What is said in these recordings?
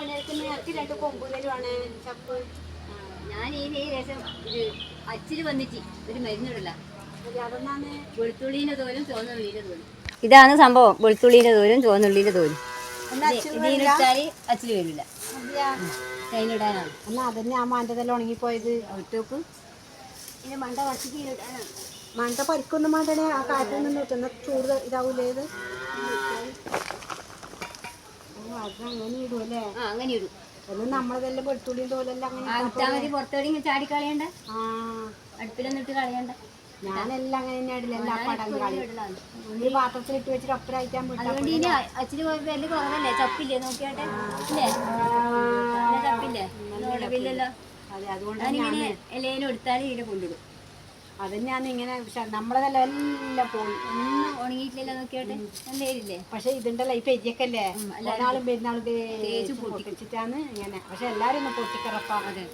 രണ്ട് കൊമ്പ് തരുവാണ് ചപ്പ്. ഞാൻ ഈ ഈ രസം ഇത് അച്ചിൽ വന്നിട്ട് ഒരു മരുന്നിടില്ല അത് അതൊന്നാണ് വെളുത്തുള്ളീന്റെ തോലും ചുവന്നുള്ളിന്റെ തോലും. ഇതാണ് സംഭവം. വെളുത്തുള്ളീന്റെ തോലും ചുവന്നുള്ളിന്റെ തോലും. ഇതിലിട്ടാൽ അച്ചിൽ വരില്ല? അതന്നെ ആ മാന്റെതെല്ലാം ഉണങ്ങിപ്പോയത്. മണ്ട വച്ചിട്ട് ഇടാനാണ്. മണ്ട പരിക്കൊന്നും മാണ്ടണേ ആ കാറ്റിൽ നിന്ന് കിട്ടുന്ന ചൂട് ഇതാവൂലേ ഇടുമല്ലേ ആ അങ്ങനെ ഇടും. ഒന്നും നമ്മളതെല്ലാം വെളുത്തുള്ളിയും തോലെല്ലാം അങ്ങനെ ആ ഇട്ടാൽ മതി പുറത്തോടെ ഇങ്ങനെ ചാടി കളയണ്ട. ആ. അടുപ്പിലൊന്നും ഇട്ട് കളയണ്ട. ഞാനെല്ലാം അങ്ങനെ തന്നെ ഇടില്ല എല്ലാ പടം കളി. ഇടലാണ് ഈ പാത്രത്തിൽ ഇട്ട് വെച്ചിട്ട് അപ്പുറമായിട്ടാൻ വിട്ടാ അതുകൊണ്ട് ഇനി അച്ചിന് വില കുറവല്ലേ? ചപ്പില്ലേ? നോക്കിയാട്ടെ. ഇല്ലേ? ചപ്പില്ലേ? കുഴപ്പമില്ലല്ലോ അതെ അതുകൊണ്ട് ഞാനിങ്ങനെ എലേനും എടുത്താൽ ഇതിനെ കൊണ്ടിടും. അതന്നെയാണ് ഇങ്ങനെ പക്ഷെ നമ്മളതെല്ലാം എല്ലാം പോയി. ഒന്നും ഉണങ്ങിയിട്ടില്ലല്ലോ നല്ല എന്തേരില്ലേ പക്ഷെ ഇതിന്റെ ലൈഫ് എരിയൊക്കെയല്ലേ ഒരാളും പെരുന്നാളും തേച്ച് പൊട്ടിച്ചിട്ടാണ് ഇങ്ങനെ. പക്ഷെ എല്ലാരും ഒന്ന് പൊട്ടിക്കറപ്പാ. അതെ.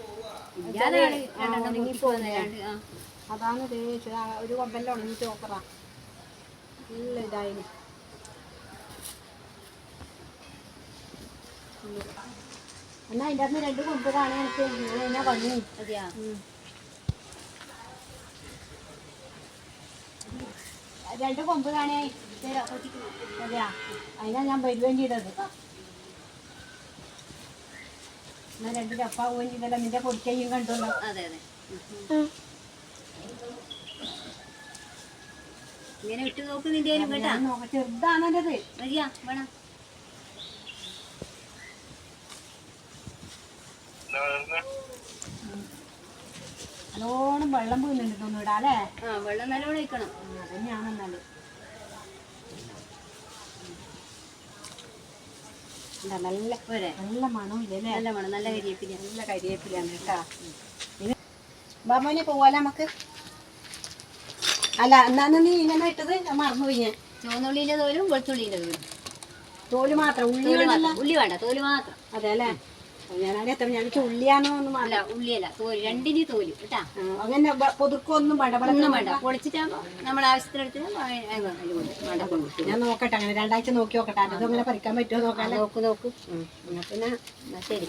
ഇല്ലാതാണ് രണ്ടെണ്ണം പൊട്ടിപ്പോകുന്നല്ലാണ്ട് ആ. അതാണ് തേച്ച് ഒരു കൊമ്പെല്ലാം ഉണങ്ങി ചോക്കറ നല്ല ഇതായിന്. എന്നാ അതിന്റെ അകത്ത് രണ്ട് കൊമ്പ് കാണാൻ എനിക്ക് ഞാൻ ഭംഗി അതെയാ? രണ്ട് കൊമ്പ് കാണേ അതെയാ? അതിനാ ഞാൻ വരുകയും ചെയ്തത്. എന്നാ രണ്ട് ചപ്പാവുകയും ചെയ്തല്ലോ. നിന്റെ പൊടിക്കയും കണ്ടല്ലോ. അതെ അതെ. ഇങ്ങനെ ഇട്ട് നോക്ക് നിന്റെ കേട്ടാ? ചെറുതാണ് മതിയാ വേണം. നല്ലോണം വെള്ളം പോകുന്നുണ്ട് തോന്നുന്നു ഇടാ അല്ലേ? ആ വെള്ളം നല്ലോണം ഒഴിക്കണം. അതന്നെയാണ് എന്നാൽ എന്താ നല്ല നല്ല മണമില്ലേ നല്ല മണം നല്ല കരിയേപ്പില. നല്ല കരിയേപ്പിലാണ് കേട്ടാ. ബാമോനെ പോവാല നമുക്ക്? അല്ല എന്നാന്ന് നീ ഇങ്ങനെ ഇട്ടത്? ഞാൻ മറന്നുപോയി ഞാൻ. ചുവന്നുള്ളിന്റെ തോലും വെളുത്തുള്ളിന്റെ തോലും. തോൽ മാത്രം ഉള്ളി ഉള്ളി വേണ്ട തോൽ മാത്രം. അതെ അല്ലേ? ഉള്ളിയാണോ എന്ന് അല്ല ഉള്ളിയല്ല തോൽ രണ്ടിന് തോൽ കേട്ടാ അങ്ങനെ പൊതുക്കൊന്നും ഒന്നും വേണ്ട പൊളിച്ചിട്ടാകുമ്പോ നമ്മൾ ആവശ്യത്തിനെടുത്ത് ഞാൻ നോക്കട്ടെ അങ്ങനെ രണ്ടാഴ്ച നോക്കി നോക്കട്ടെ അത് അങ്ങനെ പറിക്കാൻ പറ്റുമോ നോക്കാം നോക്ക് നോക്ക് എന്നാ പിന്നെ ശരി